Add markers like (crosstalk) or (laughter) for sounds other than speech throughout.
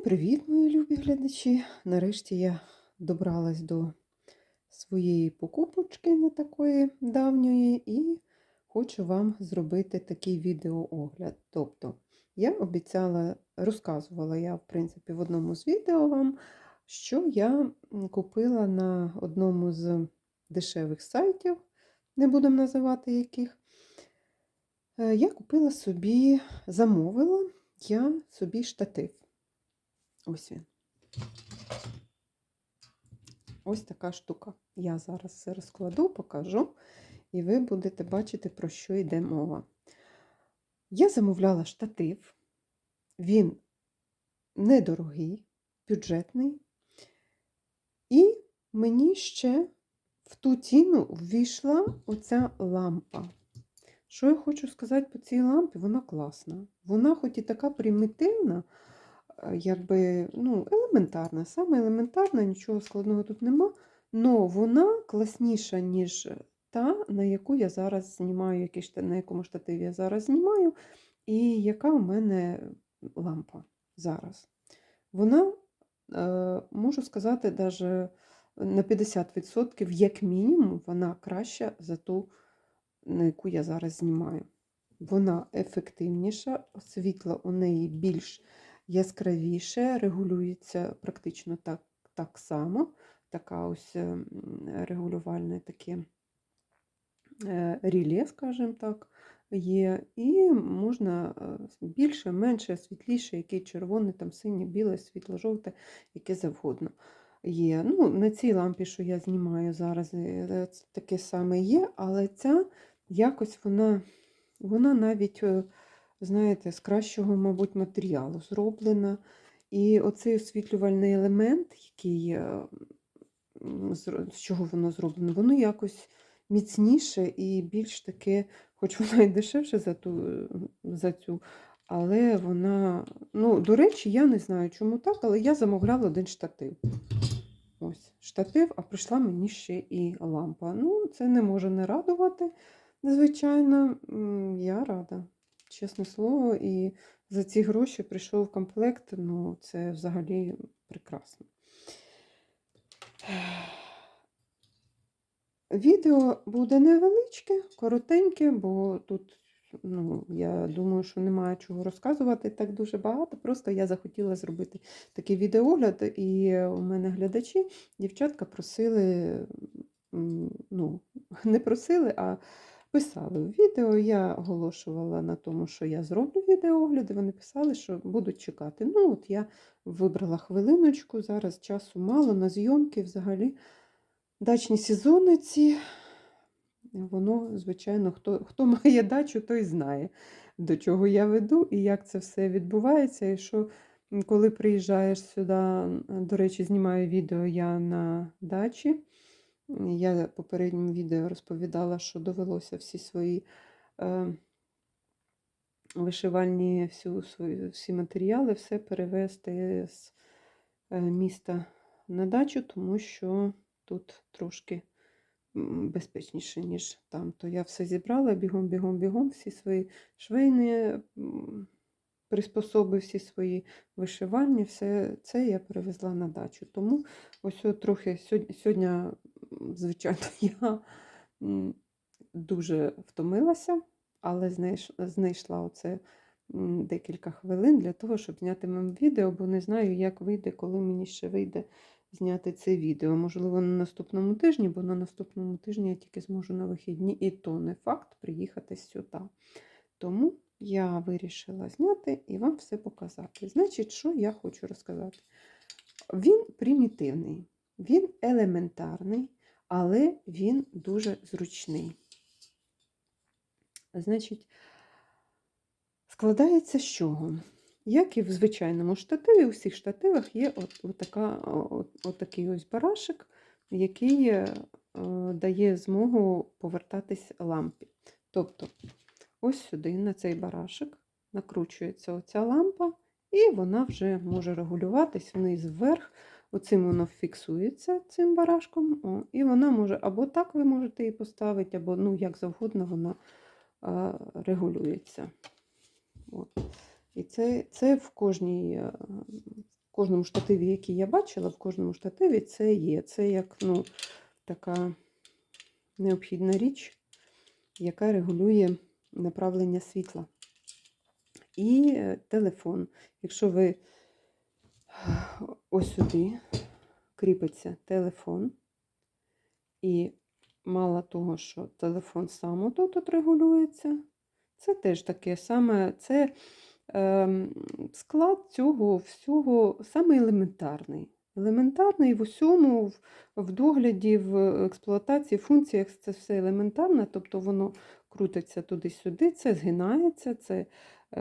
Всім привіт, мої любі глядачі! Нарешті я добралась до своєї покупочки не такої давньої, і хочу вам зробити такий відеоогляд. Тобто, я обіцяла, розказувала я, в принципі, в одному з відео вам, що я купила на одному з дешевих сайтів, не будемо називати яких. Е, Я купила собі, замовила я собі штатив. Ось він. Ось така штука. Я зараз все розкладу, покажу, і ви будете бачити, про що йде мова. Я замовляла штатив, він недорогий, бюджетний, і мені ще в ту ціну ввійшла оця лампа. Що я хочу сказати по цій лампі? Вона класна. Вона, хоч і така примітивна, якби ну, елементарна, саме елементарна, нічого складного тут нема. але вона класніша, ніж та, на яку я зараз знімаю, на якому штативі я зараз знімаю, і яка у мене лампа зараз. Вона, е, можу сказати, даже на 50%, як мінімум, вона краща за ту, на яку я зараз знімаю. Вона ефективніша, світло у неї більш яскравіше, регулюється практично так, так само. Така ось е, регулювальне таке е, реле, скажімо так, є. І можна е, більше, менше, світліше, який червоний, там синє, біле, світло-жовте, яке завгодно є. Ну, На цій лампі, що я знімаю зараз, е, таке саме є, але ця якось вона, вона навіть, знаєте, з кращого, мабуть, матеріалу зроблена. І оцей освітлювальний елемент, який, е, з чого воно зроблено, воно якось міцніше і більш таке, хоч вона і дешевше за ту, е, за цю, але вона, ну, до речі, я не знаю, чому так, але я замовляла один штатив. Ось, штатив, а прийшла мені ще і лампа. Ну, це не може не радувати, звичайно. Я рада, чесне слово, і за ці гроші прийшов комплект, ну, це взагалі прекрасно. Відео буде невеличке, коротеньке, бо тут, ну, я думаю, що немає чого розказувати так дуже багато. Просто я захотіла зробити такий відеогляд, і у мене глядачі, дівчатка просили, ну, (laughs) не просили, а писали в відео. Я оголошувала на тому, що я зроблю відеогляди. Вони писали, що будуть чекати. Ну, от я вибрала хвилиночку, зараз часу мало на зйомки взагалі. Дачні сезони ці, воно, звичайно, хто, хто (laughs) має дачу, той знає, до чого я веду і як це все відбувається. І що коли приїжджаєш сюди, до речі, знімаю відео я на дачі. Я в попередньому відео розповідала, що довелося всі свої е, вишивальні, всю свою, всі матеріали, все перевезти з е, міста на дачу, тому що тут трошки безпечніше, ніж там. То я все зібрала бігом, бігом, бігом, всі свої швейні приспособи, всі свої вишивальні, все це я перевезла на дачу. Тому ось трохи сьогодні звичайно, (laughs) я дуже втомилася, але знайшла оце декілька хвилин для того, щоб зняти вам відео, бо не знаю, як вийде, коли мені ще вийде зняти це відео. Можливо, на наступному тижні, бо на наступному тижні я тільки зможу на вихідні, і то не факт приїхати сюди. Тому я вирішила зняти і вам все показати. Значить, що я хочу розказати? Він примітивний, він елементарний, але він дуже зручний. Значить, складається з чого? Як і в звичайному штативі, у всіх штативах є от, от, така, от, от такий ось барашек, який е, дає змогу повертатись лампі. Тобто, ось сюди, на цей барашек, накручується оця лампа, і вона вже може регулюватись вниз вверх. Оцим воно фіксується цим барашком, о, і вона може або так ви можете її поставити, або ну, як завгодно вона а, регулюється. От. І це, це в кожній, е, В кожному штативі, який я бачила, в кожному штативі це є. Це як ну, така необхідна річ, яка регулює направлення світла. І е, телефон. Якщо ви ось сюди кріпиться телефон, і мало того, що телефон сам отут от регулюється, це теж таке саме, це ем, склад цього всього саме елементарний. Елементарний в усьому, в, в догляді, в експлуатації, функціях це все елементарне, тобто воно крутиться туди-сюди, це згинається, це е,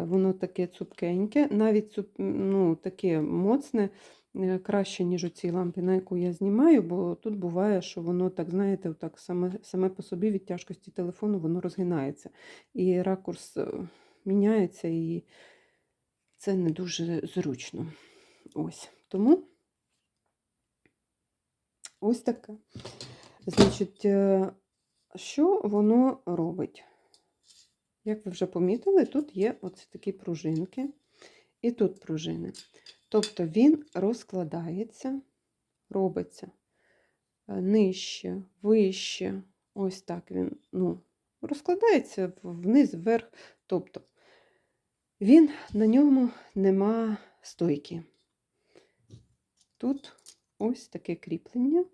воно таке цупкеньке, навіть цуп, ну, таке моцне, е, краще, ніж оці лампи, на яку я знімаю, бо тут буває, що воно так, знаєте, так саме, саме по собі від тяжкості телефону воно розгинається. І ракурс е, міняється, і це не дуже зручно. Ось. Тому ось таке. Значить, е, що воно робить? Як ви вже помітили, тут є оці такі пружинки, і тут пружини. Тобто він розкладається, робиться е, нижче, вище. Ось так він ну, розкладається вниз, вверх. Тобто він на ньому нема стойки. Тут ось таке кріплення,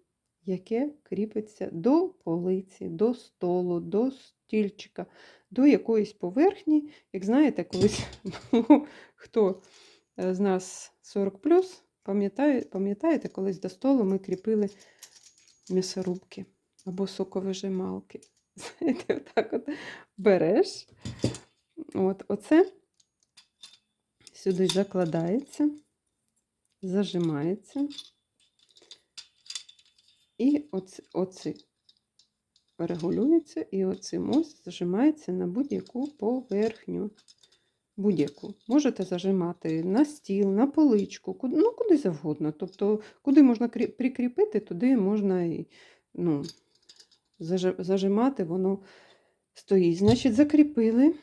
яке кріпиться до полиці, до столу, до стільчика, до якоїсь поверхні. Як знаєте, колись (laughs) хто з нас 40 пам'ятає, пам'ятаєте, колись до столу ми кріпили м'ясорубки або соковижималки. (laughs) Знаєте, отак от береш. От, Оце сюди закладається, зажимається. І оці, оці регулюється, і оцим ось зажимається на будь-яку поверхню. Будь-яку. Можете зажимати на стіл, на поличку, ну, куди завгодно. Тобто, куди можна прикріпити, туди можна і, ну, зажи- зажимати, воно стоїть. Значить, закріпили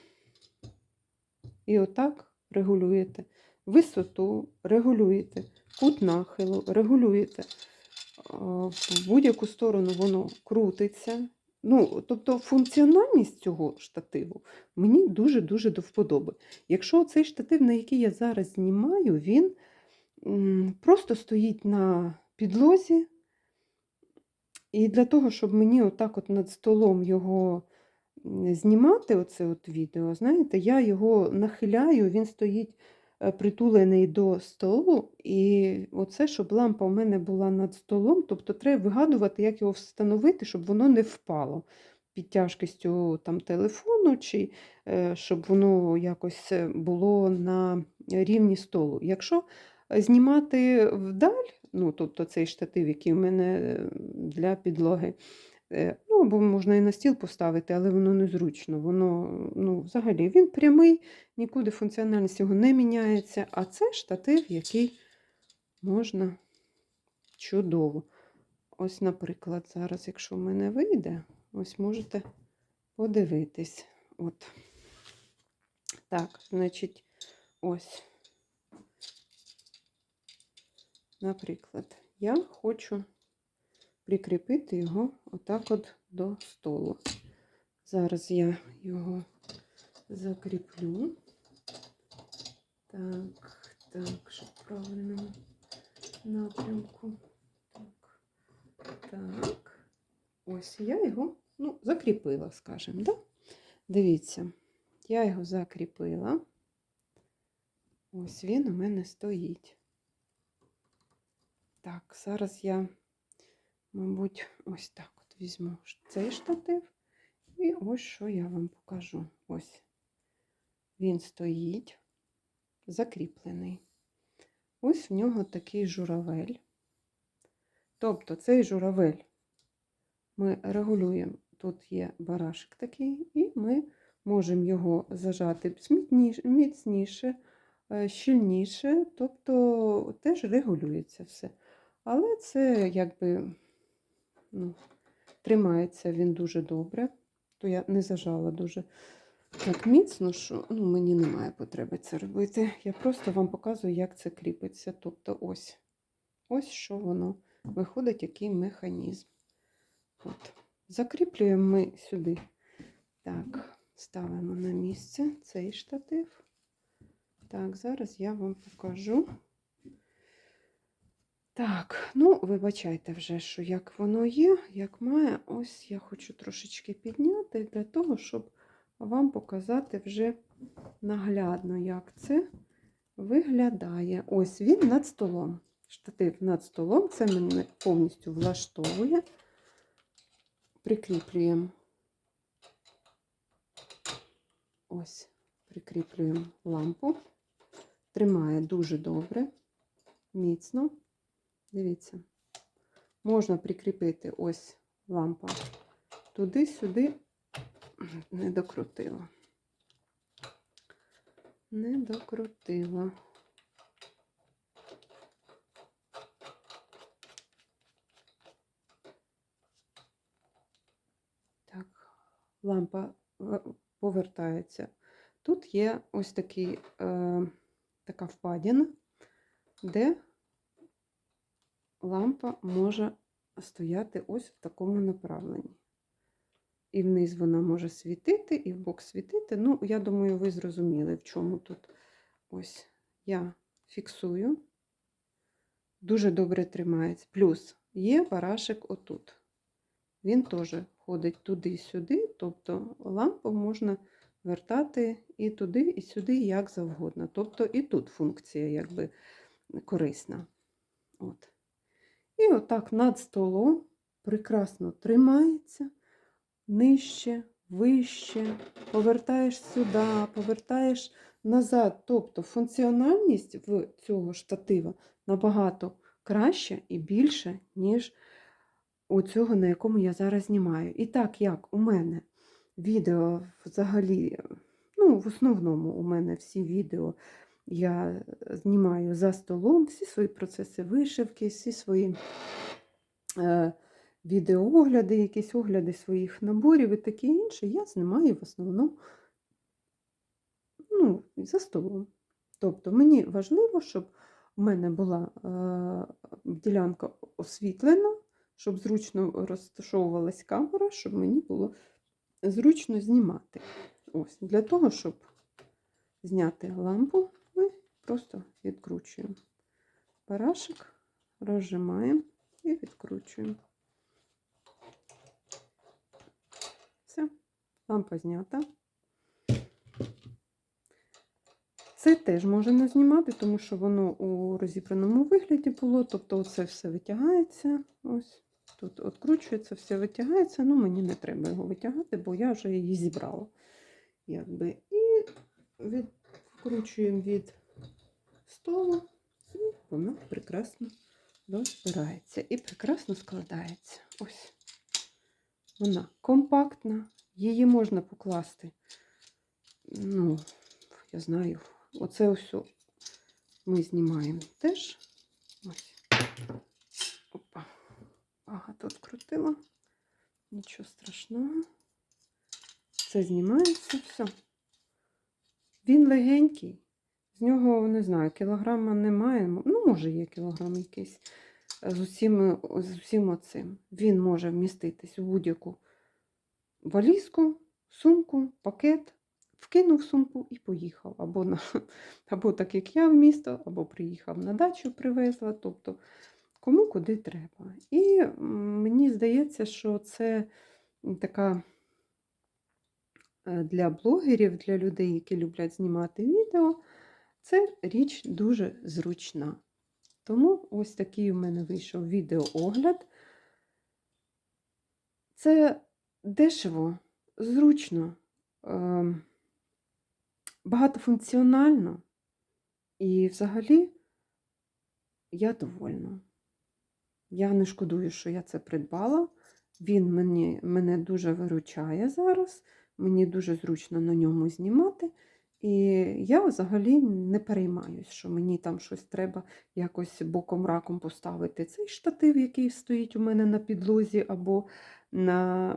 і отак регулюєте. Висоту регулюєте, кут нахилу регулюєте. В будь-яку сторону воно крутиться. Ну, тобто функціональність цього штативу мені дуже-дуже до вподоби. Якщо цей штатив, на який я зараз знімаю, він просто стоїть на підлозі. І для того, щоб мені отак от над столом його знімати, оце от відео, знаєте, я його нахиляю, він стоїть притулений до столу. І оце, щоб лампа у мене була над столом, тобто треба вигадувати, як його встановити, щоб воно не впало під тяжкістю там, телефону, чи е, щоб воно якось е, було на рівні столу. Якщо знімати вдаль, ну, тобто цей штатив, який у мене е, для підлоги, е, ну, або можна і на стіл поставити, але воно незручно. Воно, ну, взагалі, він прямий, нікуди функціональність його не міняється, а це штатив, який можна чудово. Ось, наприклад, зараз, якщо в мене вийде, ось можете подивитись. От. Так, значить, ось. Наприклад, я хочу прикріпити його отак от до столу. Зараз я його закріплю. Так, так, щоб в напрямку. Так, так. Ось я його ну, закріпила, скажімо, да? Дивіться, я його закріпила. Ось він у мене стоїть. Так, зараз я, мабуть, ось так от візьму цей штатив. І ось що я вам покажу. Ось він стоїть, закріплений. Ось в нього такий журавель. Тобто цей журавель ми регулюємо, тут є барашек такий, і ми можемо його зажати міцніше, е, щільніше, тобто теж регулюється все. Але це якби ну, тримається він дуже добре, то я не зажала дуже так міцно, що ну, мені немає потреби це робити. Я просто вам показую, як це кріпиться. Тобто ось, ось що воно виходить, який механізм. От. Закріплюємо ми сюди. Так, ставимо на місце цей штатив. Так, зараз я вам покажу. Так, ну, вибачайте вже, що як воно є, як має. Ось я хочу трошечки підняти для того, щоб вам показати вже наглядно, як це виглядає. Ось він над столом. Штатив над столом, це мене повністю влаштовує. Прикріплюємо. Ось, прикріплюємо лампу. Тримає дуже добре, міцно. Дивіться, можна прикріпити ось лампа туди-сюди, не докрутила. Не докрутила. Так, лампа е, повертається. Тут є ось такий, е, така впадіна, де лампа може стояти ось в такому направленні. І вниз вона може світити, і в бок світити. Ну, я думаю, ви зрозуміли, в чому тут. Ось я фіксую. Дуже добре тримається. Плюс є барашек отут. Він теж ходить туди-сюди, тобто лампу можна вертати і туди, і сюди, як завгодно. Тобто і тут функція якби корисна. От. І отак над столом прекрасно тримається, нижче, вище, повертаєш сюди, повертаєш назад. Тобто функціональність в цього штатива набагато краща і більша, ніж у цього, на якому я зараз знімаю. І так як у мене відео взагалі, ну, в основному у мене всі відео я знімаю за столом, всі свої процеси вишивки, всі свої е, відеоогляди, якісь огляди своїх наборів і таке інше, я знімаю в основному ну, за столом. Тобто мені важливо, щоб у мене була е, ділянка освітлена, щоб зручно розташовувалась камера, щоб мені було зручно знімати. Ось, Для того, щоб зняти лампу, просто відкручуємо парашик, розжимаємо і відкручуємо. Все, лампа знята. Це теж можна знімати, тому що воно у розібраному вигляді було. Тобто оце все витягається. Ось тут відкручується, все витягається. Ну, мені не треба його витягати, бо я вже її зібрала. Якби. І відкручуємо від столу, і вона прекрасно розбирається і прекрасно складається. Ось. Вона компактна, її можна покласти. Ну, я знаю, оце ось ми знімаємо теж. Ось. Опа. Багато відкрутила. Нічого страшного. Це знімається, все. Він легенький. З нього, не знаю, кілограма немає. Ну, може, є кілограм якийсь з усім, з усім оцим. Він може вміститись у будь-яку валізку, сумку, пакет. Вкинув сумку і поїхав. Або на, (laughs) або так, як я в місто, або приїхав на дачу, привезла. Тобто, кому куди треба. І мені здається, що це така е, для блогерів, для людей, які люблять знімати відео, це річ дуже зручна. Тому ось такий у мене вийшов відеоогляд. Це дешево, зручно. Ем, багатофункціонально. І взагалі я довольна. Я не шкодую, що я це придбала. Він мені, мене дуже виручає зараз, мені дуже зручно на ньому знімати. І я взагалі не переймаюсь, що мені там щось треба якось боком раком поставити. Цей штатив, який стоїть у мене на підлозі або на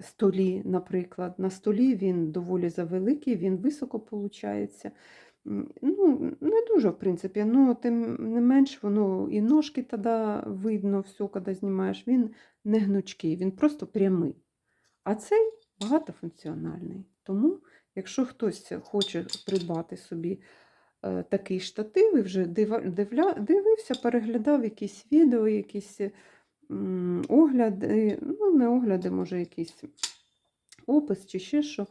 столі, наприклад. На столі він доволі завеликий, він високо виходить. Ну, не дуже, в принципі, ну, тим не менш, воно і ножки тоді видно, все, коли знімаєш, він не гнучкий, він просто прямий. А цей багатофункціональний. Тому, якщо хтось хоче придбати собі е, такий штатив і вже дивля, дивився, переглядав якісь відео, якісь м, огляди, ну, не огляди, може, якийсь опис чи ще що,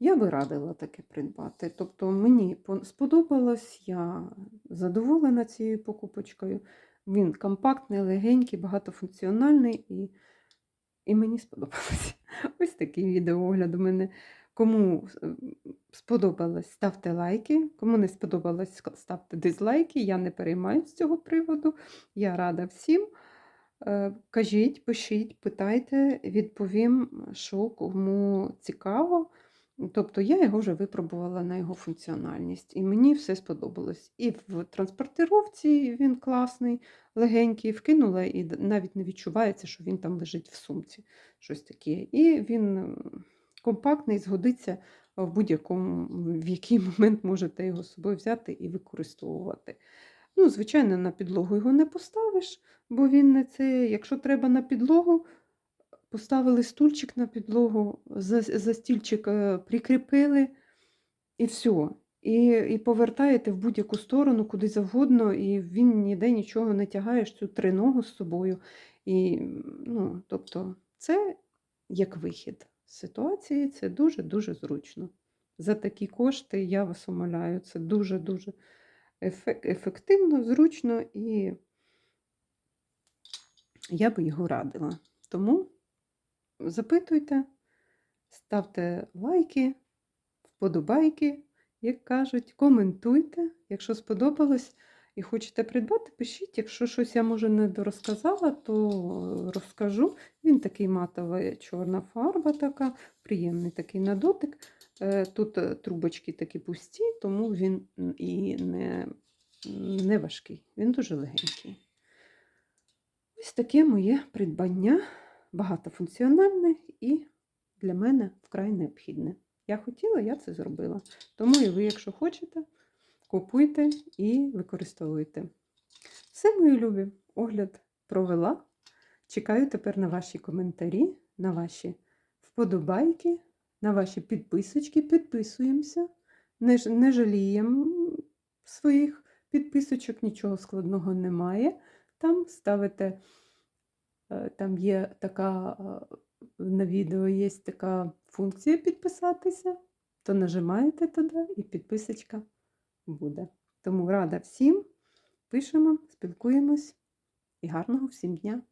я би радила таке придбати. Тобто мені сподобалось, я задоволена цією покупочкою. Він компактний, легенький, багатофункціональний і, і мені сподобалось. (laughs) Ось такий відеоогляд у мене. Кому сподобалось, ставте лайки. Кому не сподобалось, ставте дизлайки. Я не переймаюсь з цього приводу. Я рада всім. Е, Кажіть, пишіть, питайте, відповім, що кому цікаво. Тобто я його вже випробувала на його функціональність, і мені все сподобалось. І в транспортировці він класний, легенький, вкинула, і навіть не відчувається, що він там лежить в сумці. Щось таке. І він компактний, згодиться в будь-якому, в який (laughs) момент можете його з собою взяти і використовувати. Ну, звичайно, на підлогу його не поставиш, бо він не це, якщо треба на підлогу, поставили стульчик на підлогу, за, за стільчик е, прикріпили, і все. І, і повертаєте в будь-яку сторону, куди завгодно, і він ніде нічого не тягає ж цю триногу з собою. І, ну, тобто, це як вихід ситуації, це дуже-дуже зручно. За такі кошти я вас умоляю, це дуже-дуже ефективно, зручно і я би його радила. Тому запитуйте, ставте лайки, вподобайки, як кажуть, коментуйте. Якщо сподобалось і хочете придбати, пишіть. Якщо щось я може не дорозказала, то розкажу. Він такий матова чорна фарба, така, приємний такий на дотик. Е, Тут е, трубочки такі пусті, тому він і не, не важкий. Він дуже легенький. Ось таке моє придбання багатофункціональне і для мене вкрай необхідне. Я хотіла, я це зробила. Тому і ви, якщо хочете, купуйте і використовуйте. Все, мої любі, огляд провела. Чекаю тепер на ваші коментарі, на ваші вподобайки, на ваші підписочки. Підписуємося, не, не жаліємо своїх підписочок, нічого складного немає. Там ставите, е, там є така, е, на відео є така функція підписатися, то нажимаєте туди і підписочка буде. Тому рада всім, пишемо, спілкуємось і гарного всім дня!